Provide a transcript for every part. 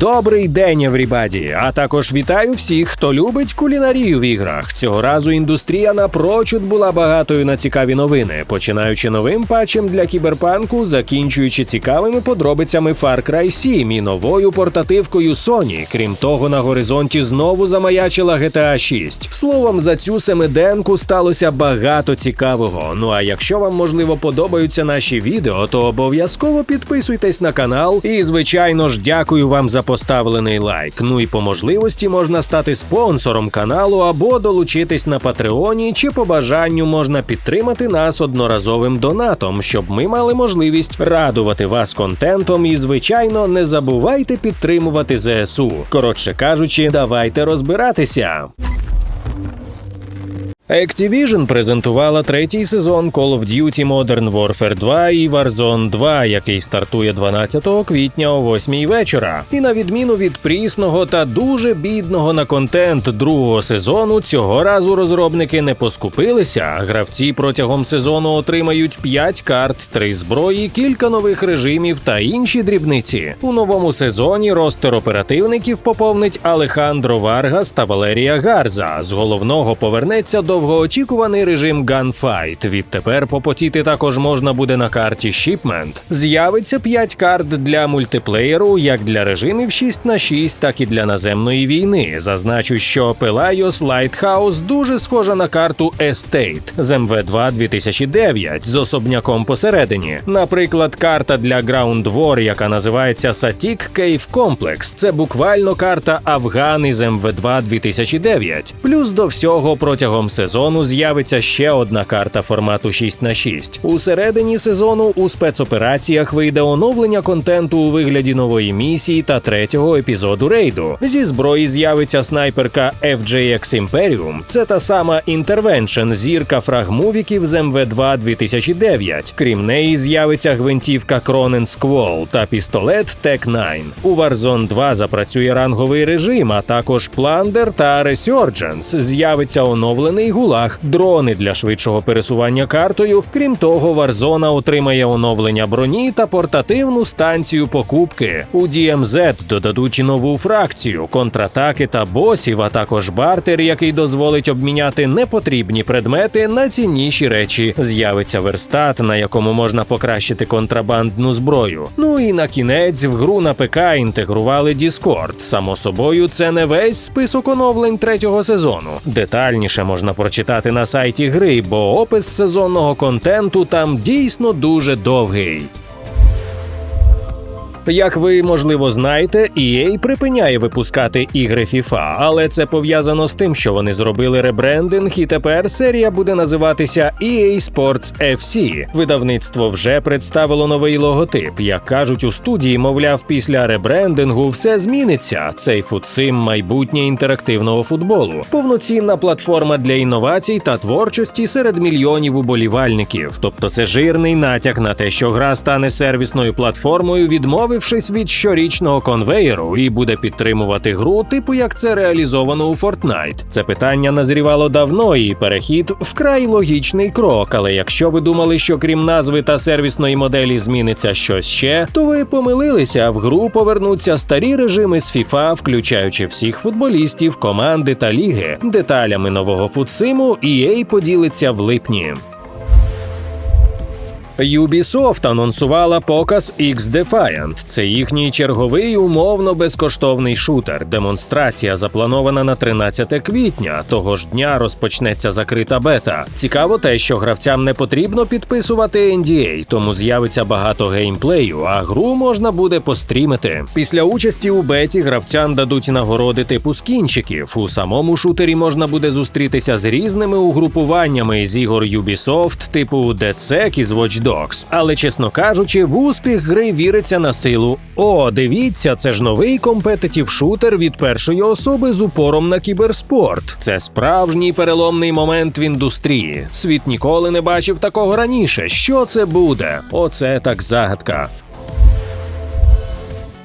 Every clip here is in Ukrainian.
Добрий день, еврібаді! А також вітаю всіх, хто любить кулінарію в іграх. Цього разу індустрія напрочуд була багатою на цікаві новини, починаючи новим патчем для кіберпанку, закінчуючи цікавими подробицями Far Cry 7 і новою портативкою Sony. Крім того, на горизонті знову замаячила GTA 6. Словом, за цю семиденку сталося багато цікавого. Ну а якщо вам можливо подобаються наші відео, то обов'язково підписуйтесь на канал. І звичайно ж, дякую вам за поставлений лайк. Ну і по можливості можна стати спонсором каналу або долучитись на Патреоні, чи по бажанню можна підтримати нас одноразовим донатом, щоб ми мали можливість радувати вас контентом. І, звичайно, не забувайте підтримувати ЗСУ. Коротше кажучи, давайте розбиратися. Activision презентувала третій сезон Call of Duty Modern Warfare 2 і Warzone 2, який стартує 12 квітня о 8 вечора. І на відміну від прісного та дуже бідного на контент другого сезону, цього разу розробники не поскупилися. Гравці протягом сезону отримають 5 карт, 3 зброї, кілька нових режимів та інші дрібниці. У новому сезоні ростер оперативників поповнить Алехандро Варгас та Валерія Гарза. З головного повернеться довгоочікуваний режим Gunfight. Відтепер попотіти також можна буде на карті Shipment. З'явиться 5 карт для мультиплеєру, як для режимів 6 на 6, так і для наземної війни. Зазначу, що Пелайос Lighthouse дуже схожа на карту Estate з МВ2 2009 з особняком посередині. Наприклад, карта для Ground War, яка називається Satik Cave Complex. Це буквально карта Афган із МВ2 2009. Плюс до всього протягом сезону з'явиться ще одна карта формату 6 на 6 У середині сезону у спецопераціях вийде оновлення контенту у вигляді нової місії та третього епізоду рейду. Зі зброї з'явиться снайперка FJX Imperium. Це та сама Intervention, зірка фрагмувіків з МВ2 2009. Крім неї, з'явиться гвинтівка Cronen Squall та пістолет Tech 9 У Warzone 2 запрацює ранговий режим, а також Plunder та Resurgence. З'явиться оновлений гулаг, дрони для швидшого пересування картою. Крім того, Warzone отримає оновлення броні та портативну станцію покупки. У DMZ додадуть нову фракцію, контратаки та босів, а також бартер, який дозволить обміняти непотрібні предмети на цінніші речі. З'явиться верстат, на якому можна покращити контрабандну зброю. Ну і на кінець в гру на ПК інтегрували Discord. Само собою, це не весь список оновлень третього сезону. Детальніше можна прочитати на сайті гри, бо опис сезонного контенту там дійсно дуже довгий. Як ви можливо знаєте, EA припиняє випускати ігри FIFA, але це пов'язано з тим, що вони зробили ребрендинг, і тепер серія буде називатися EA Sports FC. Видавництво вже представило новий логотип. Як кажуть у студії, мовляв, після ребрендингу все зміниться. Цей футсим майбутнє інтерактивного футболу, повноцінна платформа для інновацій та творчості серед мільйонів уболівальників. Тобто, це жирний натяк на те, що гра стане сервісною платформою відмови відмовившись від щорічного конвеєру і буде підтримувати гру, типу як це реалізовано у Fortnite. Це питання назрівало давно, і перехід вкрай логічний крок. Але якщо ви думали, що крім назви та сервісної моделі зміниться щось ще, то ви помилилися. В гру повернуться старі режими з FIFA, включаючи всіх футболістів, команди та ліги. Деталями нового футсиму EA поділиться в липні. Ubisoft анонсувала показ X-Defiant. Це їхній черговий умовно безкоштовний шутер. Демонстрація запланована на 13 квітня. Того ж дня розпочнеться закрита бета. Цікаво те, що гравцям не потрібно підписувати NDA, тому з'явиться багато геймплею, а гру можна буде пострімити. Після участі у беті гравцям дадуть нагороди типу скінчиків. У самому шутері можна буде зустрітися з різними угрупуваннями з ігор Ubisoft, типу DedSec із Watch Dogs. Але чесно кажучи, в успіх гри віриться на силу. О, дивіться, це ж новий компетитів шутер від першої особи з упором на кіберспорт. Це справжній переломний момент в індустрії. Світ ніколи не бачив такого раніше. Що це буде? Оце так загадка.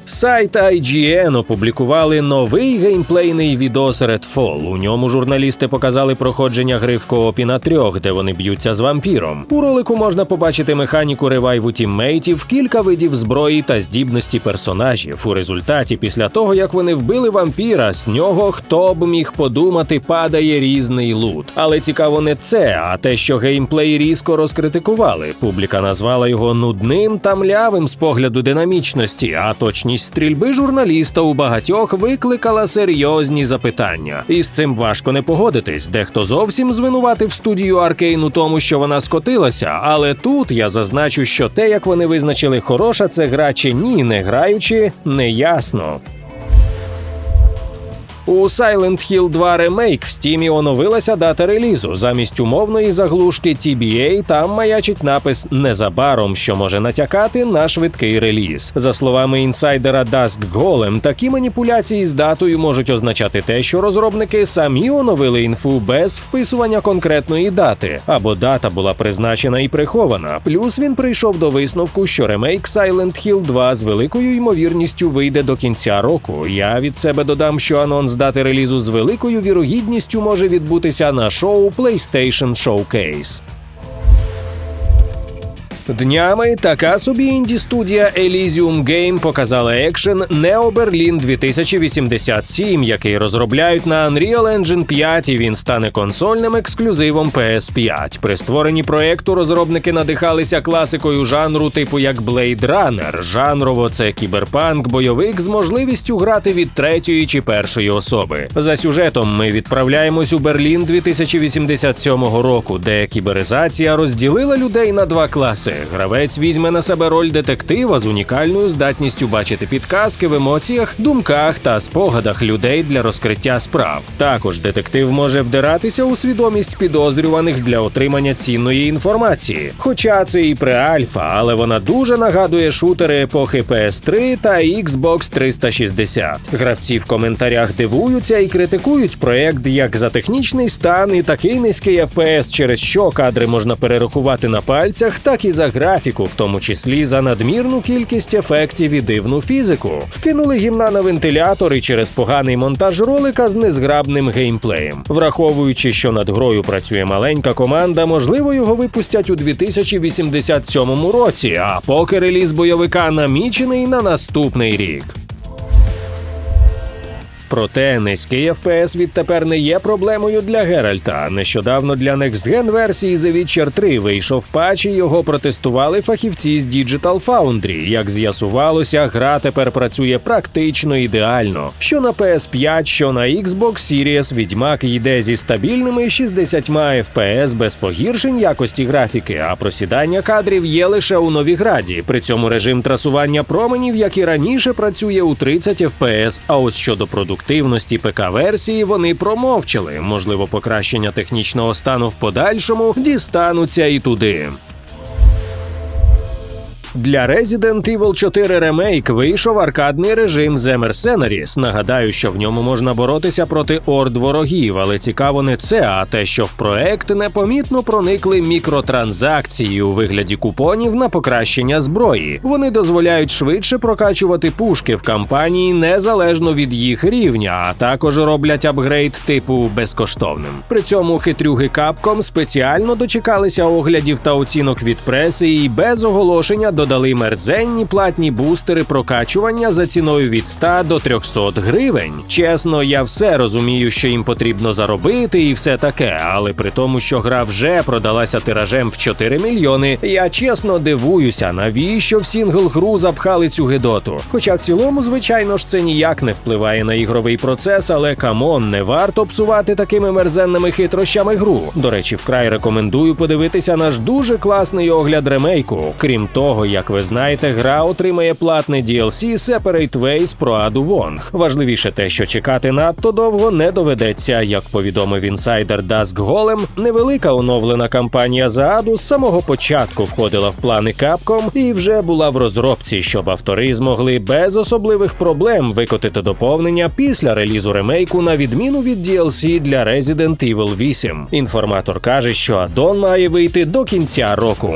Сайт IGN опублікували новий геймплейний відос Redfall. У ньому журналісти показали проходження гри в коопі на трьох, де вони б'ються з вампіром. У ролику можна побачити механіку ревайву тіммейтів, кілька видів зброї та здібності персонажів. У результаті, після того як вони вбили вампіра, з нього хто б міг подумати, падає різний лут. Але цікаво не це, а те, що геймплей різко розкритикували. Публіка назвала його нудним та млявим з погляду динамічності, а точність стрільби журналіста у багатьох викликала серйозні запитання. І з цим важко не погодитись. Дехто зовсім звинуватив студію Аркейн у тому, що вона скотилася. Але тут я зазначу, що те, як вони визначили, хороша це гра чи ні, не граючи, не ясно. У Silent Hill 2 Remake в Steam оновилася дата релізу. Замість умовної заглушки TBA там маячить напис незабаром, що може натякати на швидкий реліз. За словами інсайдера Dusk Golem, такі маніпуляції з датою можуть означати те, що розробники самі оновили інфу без вписування конкретної дати, або дата була призначена і прихована. Плюс він прийшов до висновку, що ремейк Silent Hill 2 з великою ймовірністю вийде до кінця року. Я від себе додам, що анонс дати релізу з великою вірогідністю може відбутися на шоу PlayStation Showcase. Днями така собі інді студія Elysium Game показала екшен Neo Berlin 2087, який розробляють на Unreal Engine 5, і він стане консольним ексклюзивом PS5. При створенні проекту розробники надихалися класикою жанру, типу як Blade Runner. Жанрово це кіберпанк, бойовик з можливістю грати від третьої чи першої особи. За сюжетом ми відправляємось у Берлін 2087 року, де кіберизація розділила людей на два класи. Гравець візьме на себе роль детектива з унікальною здатністю бачити підказки в емоціях, думках та спогадах людей для розкриття справ. Також детектив може вдиратися у свідомість підозрюваних для отримання цінної інформації. Хоча це і преальфа, але вона дуже нагадує шутери епохи PS3 та Xbox 360. Гравці в коментарях дивуються і критикують проект як за технічний стан і такий низький FPS, через що кадри можна перерахувати на пальцях, так і за графіку, в тому числі за надмірну кількість ефектів і дивну фізику. Вкинули гімна на вентилятор і через поганий монтаж ролика з незграбним геймплеєм. Враховуючи, що над грою працює маленька команда, можливо, його випустять у 2087 році. А поки реліз бойовика намічений на наступний рік. Проте низький FPS відтепер не є проблемою для Геральта. Нещодавно для Next Gen версії The Witcher 3 вийшов патч і його протестували фахівці з Digital Foundry. Як з'ясувалося, гра тепер працює практично ідеально. Що на PS5, що на Xbox Series Відьмак йде зі стабільними 60 FPS без погіршень якості графіки, а просідання кадрів є лише у Новіграді. При цьому режим трасування променів, як і раніше, працює у 30 FPS, А ось щодо продуктивності продуктивності ПК-версії вони промовчали. Можливо, покращення технічного стану в подальшому дістануться і туди. Для Resident Evil 4 Remake вийшов аркадний режим The Mercenaries. Нагадаю, що в ньому можна боротися проти орд ворогів, але цікаво не це, а те, що в проект непомітно проникли мікротранзакції у вигляді купонів на покращення зброї. Вони дозволяють швидше прокачувати пушки в кампанії незалежно від їх рівня, а також роблять апгрейд типу безкоштовним. При цьому хитрюги Capcom спеціально дочекалися оглядів та оцінок від преси і без оголошення додали мерзенні платні бустери прокачування за ціною від 100 до 300 гривень. Чесно, я все розумію, що їм потрібно заробити і все таке, але при тому, що гра вже продалася тиражем в 4 мільйони, я чесно дивуюся, навіщо в сінгл гру запхали цю гидоту. Хоча в цілому, звичайно ж, це ніяк не впливає на ігровий процес, але камон, не варто псувати такими мерзенними хитрощами гру. До речі, вкрай рекомендую подивитися наш дуже класний огляд ремейку. Крім того, як ви знаєте, гра отримає платне DLC Separate Ways про Аду Вонг. Важливіше те, що чекати надто довго не доведеться. Як повідомив інсайдер Dusk Golem, невелика оновлена кампанія за Аду з самого початку входила в плани Capcom і вже була в розробці, щоб автори змогли без особливих проблем викотити доповнення після релізу ремейку на відміну від DLC для Resident Evil 8. Інформатор каже, що аддон має вийти до кінця року.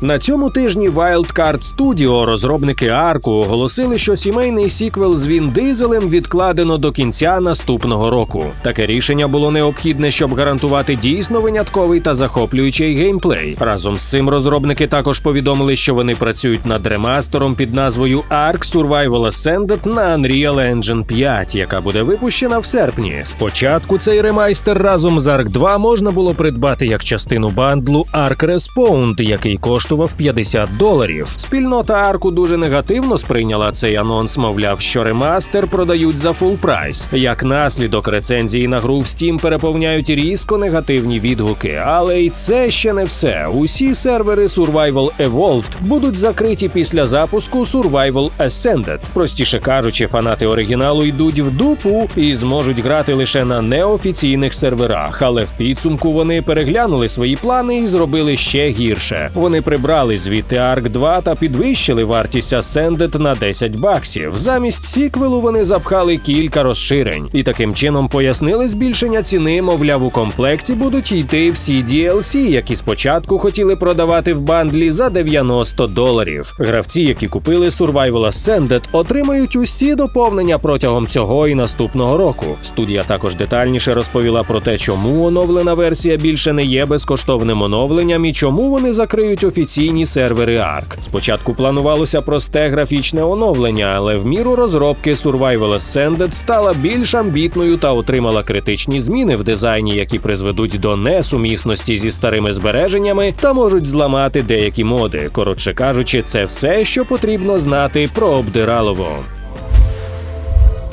На цьому тижні Wildcard Studio, розробники Арку, оголосили, що сімейний сіквел з Він Дизелем відкладено до кінця наступного року. Таке рішення було необхідне, щоб гарантувати дійсно винятковий та захоплюючий геймплей. Разом з цим розробники також повідомили, що вони працюють над ремастером під назвою Ark Survival Ascended на Unreal Engine 5, яка буде випущена в серпні. Спочатку цей ремайстер разом з Ark 2 можна було придбати як частину бандлу Ark Respawned, який коштував 50 доларів. Спільнота Арку дуже негативно сприйняла цей анонс, мовляв, що ремастер продають за фул прайс. Як наслідок рецензії на гру в Steam переповняють різко негативні відгуки. Але й це ще не все. Усі сервери Survival Evolved будуть закриті після запуску Survival Ascended. Простіше кажучи, фанати оригіналу йдуть в дупу і зможуть грати лише на неофіційних серверах. Але в підсумку вони переглянули свої плани і зробили ще гірше. Вони прибрали звідти Ark 2 та підвищили вартість Ascended на 10 баксів. Замість сіквелу вони запхали кілька розширень і таким чином пояснили збільшення ціни. Мовляв, у комплекті будуть йти всі DLC, які спочатку хотіли продавати в бандлі за 90 доларів. Гравці, які купили Survival Ascended, отримають усі доповнення протягом цього і наступного року. Студія також детальніше розповіла про те, чому оновлена версія більше не є безкоштовним оновленням і чому вони закриють офіційні сервери ARK. Спочатку планувалося просте графічне оновлення, але в міру розробки Survival Ascended стала більш амбітною та отримала критичні зміни в дизайні, які призведуть до несумісності зі старими збереженнями та можуть зламати деякі моди. Коротше кажучи, це все, що потрібно знати про обдиралово.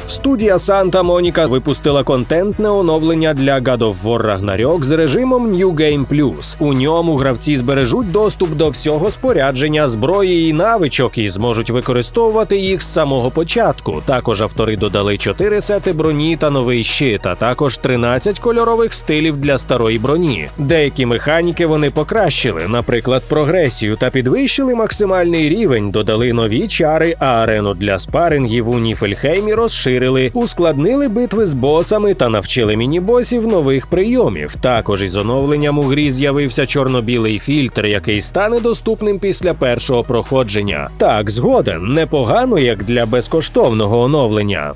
Студія Санта Моніка випустила контентне оновлення для God of War Ragnarok з режимом New Game Plus. У ньому гравці збережуть доступ до всього спорядження, зброї і навичок і зможуть використовувати їх з самого початку. Також автори додали 4 сети броні та новий щит, а також 13 кольорових стилів для старої броні. Деякі механіки вони покращили, наприклад, прогресію та підвищили максимальний рівень, додали нові чари, а арену для спарингів у Ніфельхеймі розширили розширили, ускладнили битви з босами та навчили міні-босів нових прийомів. Також із оновленням у грі з'явився чорно-білий фільтр, який стане доступним після першого проходження. Так, згоден, непогано як для безкоштовного оновлення.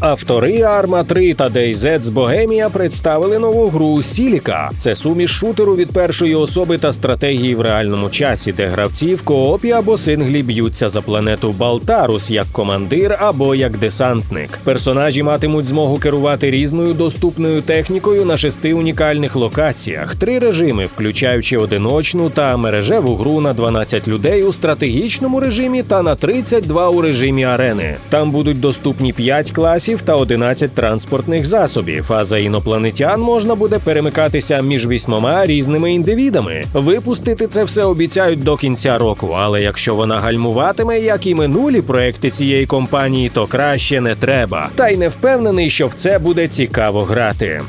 Автори Arma 3 та DayZ з Богемія представили нову гру Сіліка. Це суміш шутеру від першої особи та стратегії в реальному часі, де гравці в коопі або синглі б'ються за планету Балтарус як командир або як десантник. Персонажі матимуть змогу керувати різною доступною технікою на шести унікальних локаціях, три режими, включаючи одиночну та мережеву гру на 12 людей у стратегічному режимі та на 32 у режимі арени. Там будуть доступні 5 класів та 11 транспортних засобів. А за інопланетян можна буде перемикатися між вісьмома різними індивідами. Випустити це все обіцяють до кінця року. Але якщо вона гальмуватиме, як і минулі проекти цієї компанії, то краще не треба. Та й не впевнений, що в це буде цікаво грати.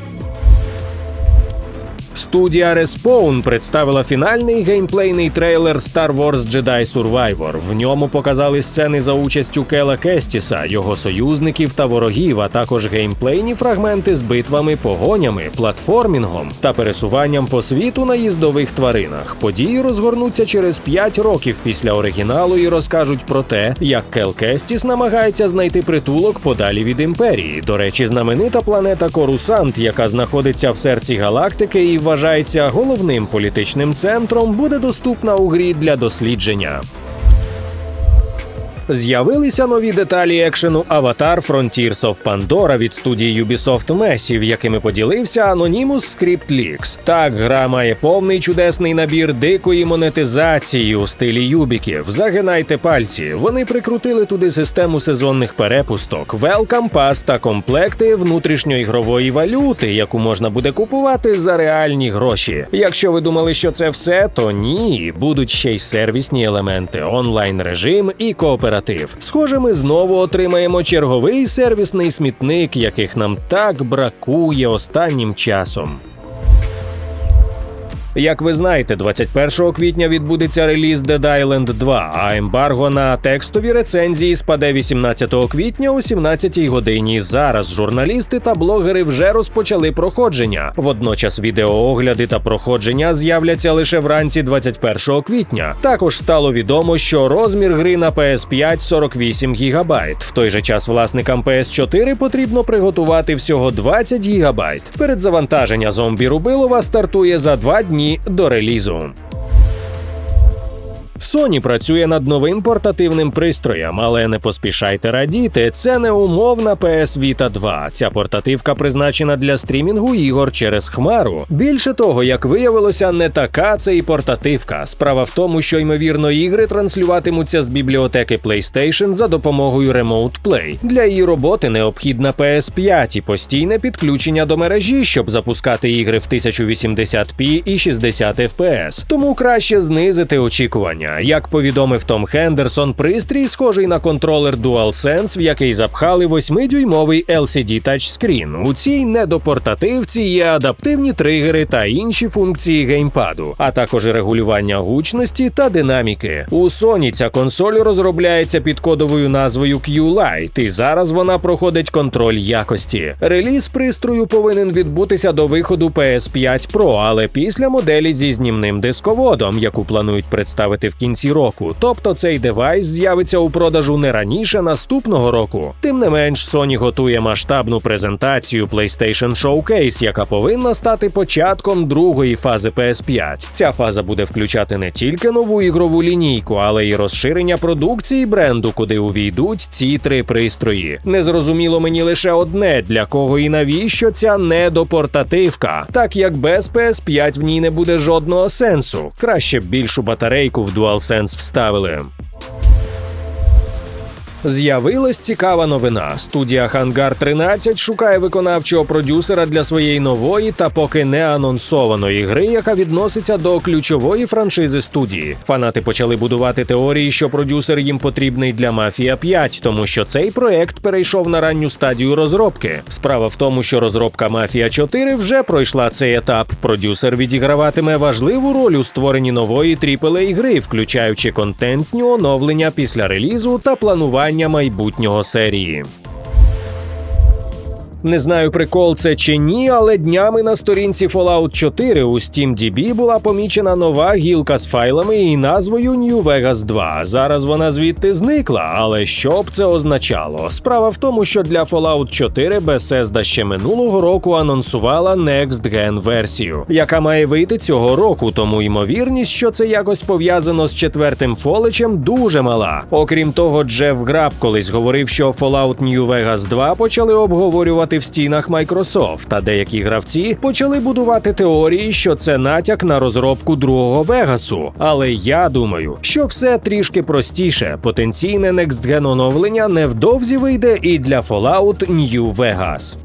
Студія Respawn представила фінальний геймплейний трейлер Star Wars Jedi Survivor. В ньому показали сцени за участю Кела Кестіса, його союзників та ворогів, а також геймплейні фрагменти з битвами, погонями, платформінгом та пересуванням по світу на їздових тваринах. Події розгорнуться через 5 років після оригіналу і розкажуть про те, як Кел Кестіс намагається знайти притулок подалі від імперії. До речі, знаменита планета Корусант, яка знаходиться в серці галактики і вважається головним політичним центром, буде доступна у грі для дослідження. З'явилися нові деталі екшену Аватар Frontiers of Pandora від студії Ubisoft Massive, якими поділився Anonymous Script Leaks. Так, гра має повний чудесний набір дикої монетизації у стилі юбіків. Загинайте пальці. Вони прикрутили туди систему сезонних перепусток, Welcome Pass та комплекти внутрішньоігрової валюти, яку можна буде купувати за реальні гроші. Якщо ви думали, що це все, то ні, будуть ще й сервісні елементи, онлайн режим і кооператив. Схоже, ми знову отримаємо черговий сервісний смітник, яких нам так бракує останнім часом. Як ви знаєте, 21 квітня відбудеться реліз Dead Island 2, а ембарго на текстові рецензії спаде 18 квітня о 17 годині. Зараз журналісти та блогери вже розпочали проходження. Водночас відеоогляди та проходження з'являться лише вранці 21 квітня. Також стало відомо, що розмір гри на PS5 48 ГБ. В той же час власникам PS4 потрібно приготувати всього 20 ГБ. Передзавантаження зомбі Рубилова стартує за два дні до релізу. Sony працює над новим портативним пристроєм, але не поспішайте радіти. Це не умовна PS Vita 2. Ця портативка призначена для стрімінгу ігор через хмару. Більше того, як виявилося, не така це і портативка. Справа в тому, що ймовірно ігри транслюватимуться з бібліотеки PlayStation за допомогою Remote Play. Для її роботи необхідна PS5 і постійне підключення до мережі, щоб запускати ігри в 1080p і 60 FPS. Тому краще знизити очікування. Як повідомив Том Хендерсон, пристрій схожий на контролер DualSense, в який запхали 8-дюймовий LCD тачскрін. У цій недопортативці є адаптивні тригери та інші функції геймпаду, а також регулювання гучності та динаміки. У Sony ця консоль розробляється під кодовою назвою Q-Lite, і зараз вона проходить контроль якості. Реліз пристрою повинен відбутися до виходу PS5 Pro, але після моделі зі знімним дисководом, яку планують представити в кінці року. Тобто цей девайс з'явиться у продажу не раніше наступного року. Тим не менш, Sony готує масштабну презентацію PlayStation Showcase, яка повинна стати початком другої фази PS5. Ця фаза буде включати не тільки нову ігрову лінійку, але й розширення продукції бренду, куди увійдуть ці три пристрої. Незрозуміло мені лише одне для кого і навіщо ця недопортативка, так як без PS5 в ній не буде жодного сенсу. Краще б більшу батарейку в DualSense вставили. З'явилась цікава новина. Студія Хангар 13 шукає виконавчого продюсера для своєї нової та поки не анонсованої гри, яка відноситься до ключової франшизи студії. Фанати почали будувати теорії, що продюсер їм потрібний для Мафія 5, тому що цей проект перейшов на ранню стадію розробки. Справа в тому, що розробка Мафія 4 вже пройшла цей етап. Продюсер відіграватиме важливу роль у створенні нової aaa гри, включаючи контентні оновлення після релізу та планування майбутнього серії. Не знаю, прикол це чи ні, але днями на сторінці Fallout 4 у SteamDB була помічена нова гілка з файлами і назвою New Vegas 2. Зараз вона звідти зникла, але що б це означало? Справа в тому, що для Fallout 4 Bethesda ще минулого року анонсувала Next Gen версію, яка має вийти цього року, тому ймовірність, що це якось пов'язано з четвертим фоличем, дуже мала. Окрім того, Джеф Граб колись говорив, що Fallout New Vegas 2 почали обговорювати в стінах Microsoft, та деякі гравці почали будувати теорії, що це натяк на розробку другого Вегасу. Але я думаю, що все трішки простіше. Потенційне некстген оновлення невдовзі вийде і для Fallout New Vegas.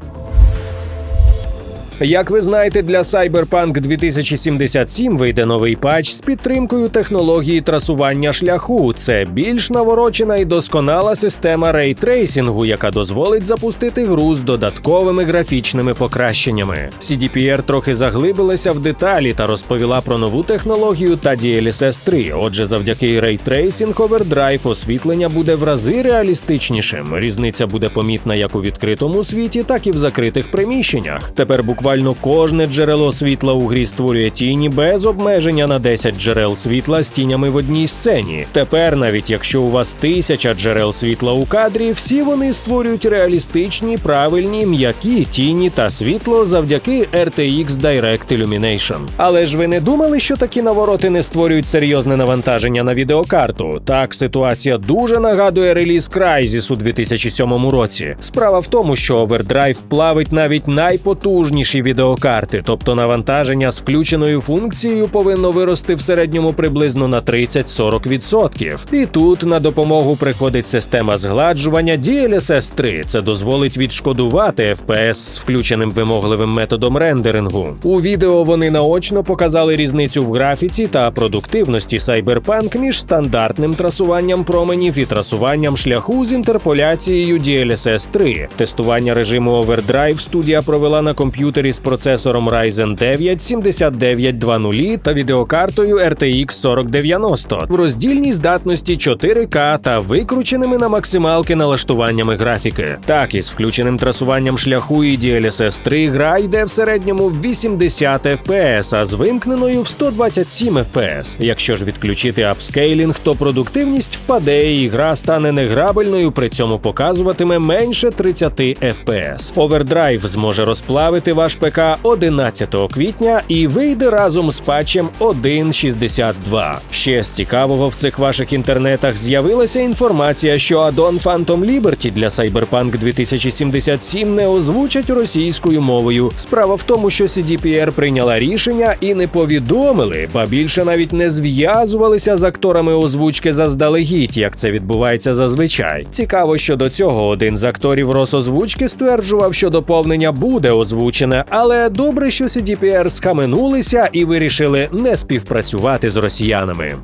Як ви знаєте, для Cyberpunk 2077 вийде новий патч з підтримкою технології трасування шляху. Це більш наворочена і досконала система рейтрейсінгу, яка дозволить запустити гру з додатковими графічними покращеннями. CDPR трохи заглибилася в деталі та розповіла про нову технологію та DLSS 3. Отже, завдяки рейтрейсінг Overdrive освітлення буде в рази реалістичнішим. Різниця буде помітна як у відкритому світі, так і в закритих приміщеннях. Тепер буквально буквально кожне джерело світла у грі створює тіні без обмеження на 10 джерел світла з тінями в одній сцені. Тепер, навіть якщо у вас тисяча джерел світла у кадрі, всі вони створюють реалістичні, правильні, м'які тіні та світло завдяки RTX Direct Illumination. Але ж ви не думали, що такі навороти не створюють серйозне навантаження на відеокарту? Так, ситуація дуже нагадує реліз Crysis у 2007 році. Справа в тому, що Overdrive плавить навіть найпотужніші відеокарти, тобто навантаження з включеною функцією повинно вирости в середньому приблизно на 30-40%. І тут на допомогу приходить система згладжування DLSS 3. Це дозволить відшкодувати FPS з включеним вимогливим методом рендерингу. У відео вони наочно показали різницю в графіці та продуктивності Cyberpunk між стандартним трасуванням променів і трасуванням шляху з інтерполяцією DLSS 3. Тестування режиму Overdrive студія провела на комп'ютері комп'ютері з процесором Ryzen 9 7920 та відеокартою RTX 4090 в роздільній здатності 4К та викрученими на максималки налаштуваннями графіки. Так, із включеним трасуванням шляху і DLSS 3 гра йде в середньому в 80 FPS, а з вимкненою в 127 FPS. Якщо ж відключити апскейлінг, то продуктивність впаде і гра стане неграбельною, при цьому показуватиме менше 30 FPS. Overdrive зможе розплавити ваш ПК 11 квітня і вийде разом з патчем 1.62. Ще з цікавого в цих ваших інтернетах з'явилася інформація, що аддон Phantom Liberty для Cyberpunk 2077 не озвучать російською мовою. Справа в тому, що CDPR прийняла рішення і не повідомили, ба більше навіть не зв'язувалися з акторами озвучки заздалегідь, як це відбувається зазвичай. Цікаво, що до цього один з акторів Росозвучки стверджував, що доповнення буде озвучене, але добре, що CDPR скаменулися і вирішили не співпрацювати з росіянами.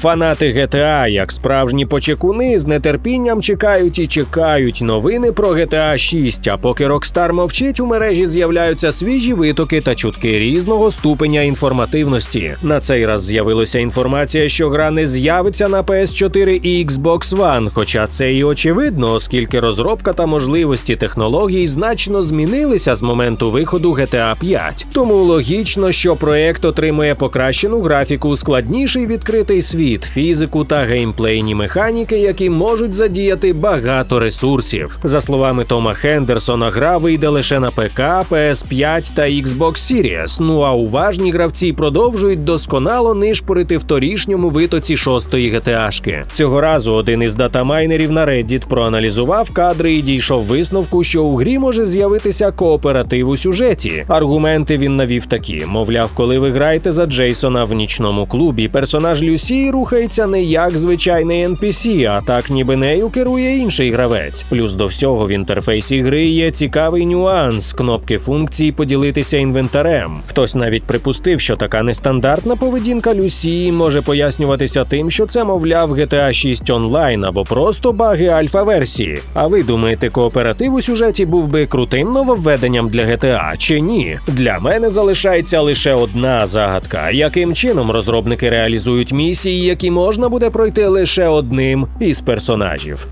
Фанати GTA, як справжні почекуни, з нетерпінням чекають і чекають новини про GTA 6, А поки Rockstar мовчить, у мережі з'являються свіжі витоки та чутки різного ступеня інформативності. На цей раз з'явилася інформація, що гра не з'явиться на PS4 і Xbox One, хоча це і очевидно, оскільки розробка та можливості технологій значно змінилися з моменту виходу GTA 5. Тому логічно, що проект отримує покращену графіку, складніший відкритий світ світ, фізику та геймплейні механіки, які можуть задіяти багато ресурсів. За словами Тома Хендерсона, гра вийде лише на ПК, PS5 та Xbox Series. Ну а уважні гравці продовжують досконало нишпорити в торішньому витоці шостої ГТАшки. Цього разу один із датамайнерів на Reddit проаналізував кадри і дійшов висновку, що у грі може з'явитися кооператив у сюжеті. Аргументи він навів такі: мовляв, коли ви граєте за Джейсона в нічному клубі, персонаж Люсі рухається не як звичайний NPC, а так ніби нею керує інший гравець. Плюс до всього в інтерфейсі гри є цікавий нюанс кнопки функції поділитися інвентарем. Хтось навіть припустив, що така нестандартна поведінка Люсії може пояснюватися тим, що це, мовляв, GTA 6 онлайн або просто баги альфа-версії. А ви думаєте, кооператив у сюжеті був би крутим нововведенням для GTA чи ні? Для мене залишається лише одна загадка: яким чином розробники реалізують місії, які можна буде пройти лише одним із персонажів.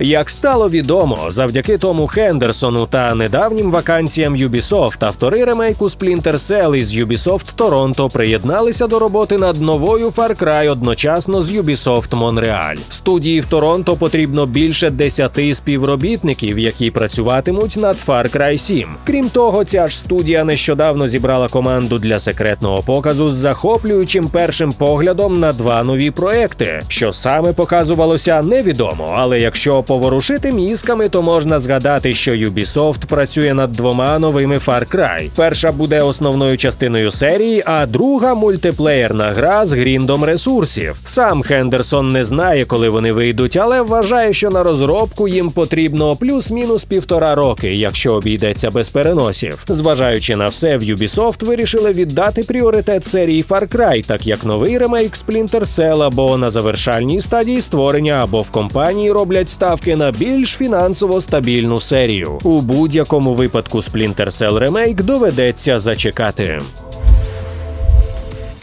Як стало відомо, завдяки Тому Хендерсону та недавнім вакансіям Ubisoft, автори ремейку Splinter Cell із Ubisoft Toronto приєдналися до роботи над новою Far Cry одночасно з Ubisoft Montreal. Студії в Торонто потрібно більше десяти співробітників, які працюватимуть над Far Cry 7. Крім того, ця ж студія нещодавно зібрала команду для секретного показу з захоплюючим першим поглядом на два нові проекти. Що саме показувалося, невідомо, але якщо поворушити мізками, то можна згадати, що Ubisoft працює над двома новими Far Cry. Перша буде основною частиною серії, а друга мультиплеєрна гра з гріндом ресурсів. Сам Хендерсон не знає, коли вони вийдуть, але вважає, що на розробку їм потрібно плюс-мінус півтора роки, якщо обійдеться без переносів. Зважаючи на все, в Ubisoft вирішили віддати пріоритет серії Far Cry, так як новий ремейк Splinter Cell або на завершальній стадії створення, або в компанії роблять ставки на більш фінансово стабільну серію. У будь-якому випадку Splinter Cell Remake доведеться зачекати.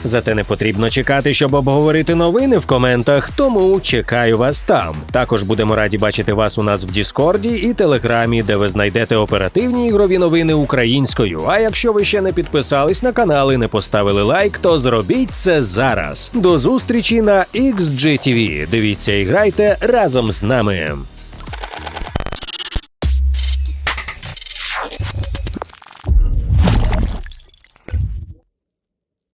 Зате не потрібно чекати, щоб обговорити новини в коментах, тому чекаю вас там. Також будемо раді бачити вас у нас в Діскорді і Телеграмі, де ви знайдете оперативні ігрові новини українською. А якщо ви ще не підписались на канал і не поставили лайк, то зробіть це зараз. До зустрічі на XGTV. Дивіться і грайте разом з нами.